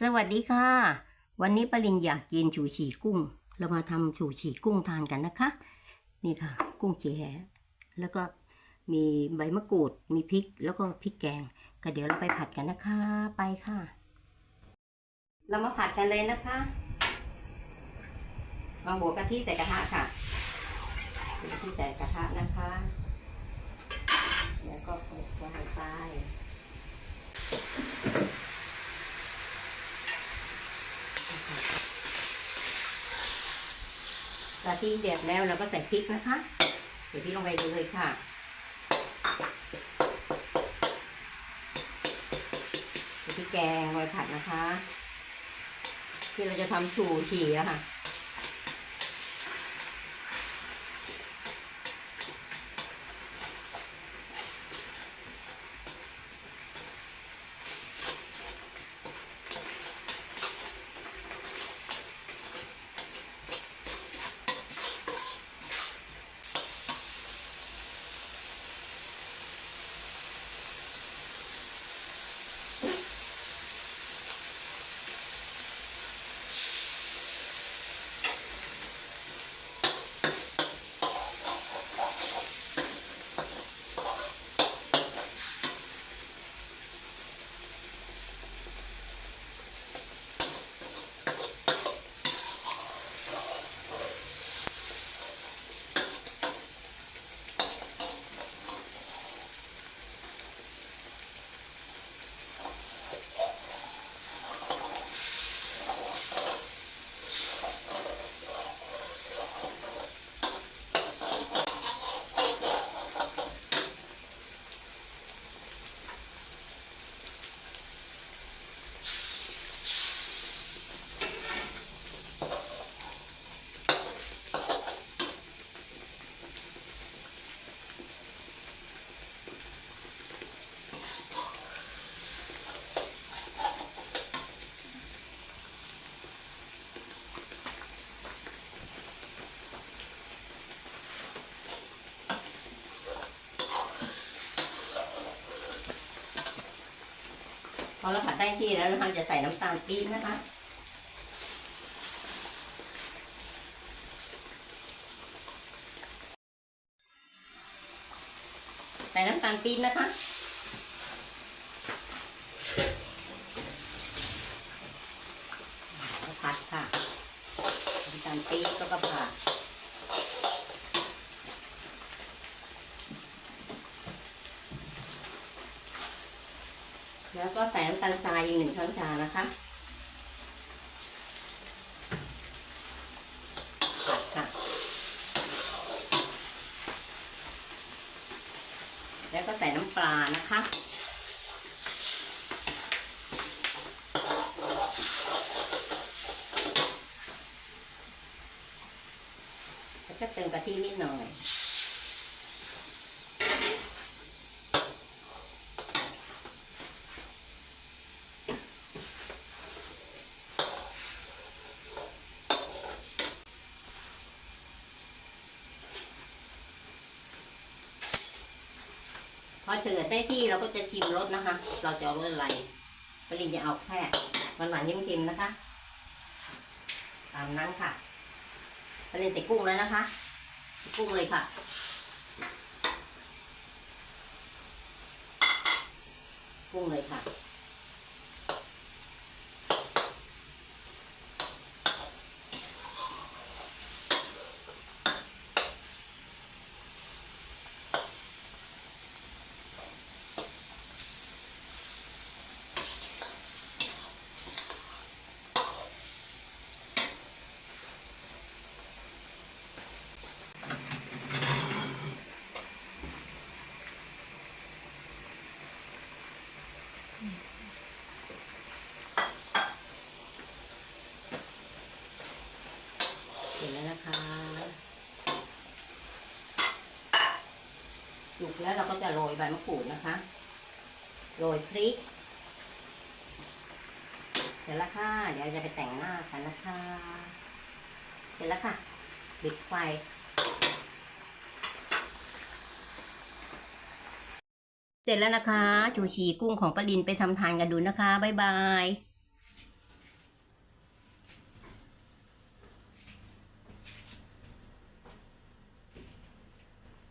สวัสดีค่ะ วันนี้ปรินอยากกินชูชีกุ้ง เรามาทำชูชีกุ้งทานกันนะคะ นี่ค่ะ กุ้งเจีแหแล้วก็มีใบมะกรูด มีพริก แล้วก็พริกแกง ก็เดี๋ยวเราไปผัดกันนะคะ ไปค่ะ เรามาผัดกันเลยนะคะเอาหัวกะทิใส่กระทะค่ะกะทิใส่กระทะนะคะ แล้วก็เปิดไฟไป กะ ที่เดือดแล้วเราก็ใส่พริกนะคะใส่พริกลงไปเลยค่ะใส่พริกแกงไว้ผัดนะคะ ที่เราจะทำชูชีอะค่ะ พอเราผัดได้ที่แล้วนะคะจะใส่น้ำตาลปี๊บนะคะใส่น้ำตาลปี๊บนะคะ ผัดค่ะน้ำตาลปี๊บก็ผัด แล้วก็ใส่น้ำตาลทรายอีกหนึ่งช้อนชานะคะ ผัดค่ะ แล้วก็ใส่น้ำปลานะคะแล้วก็เติมกะทินิดหน่อย พอเถือได้ที่เราก็จะชิมรสนะคะ เราจะเอารสอะไรปรินจะเอาแค่หวานหวานๆเค็มๆนะคะ ตามนั้นค่ะปรินใส่กุ้งแล้วนะคะกุ้งเลยค่ะกุ้งเลยค่ะ สุกแล้วเราก็จะโรยใบมะกรูดนะคะ โรยพริก เสร็จแล้วค่ะ เดี๋ยวจะไปแต่งหน้ากันนะคะ เสร็จแล้วค่ะปิดไฟเสร็จแล้วนะคะ ชูชีกุ้งของปลินไปทำทานกันดูนะคะ บ๊ายบาย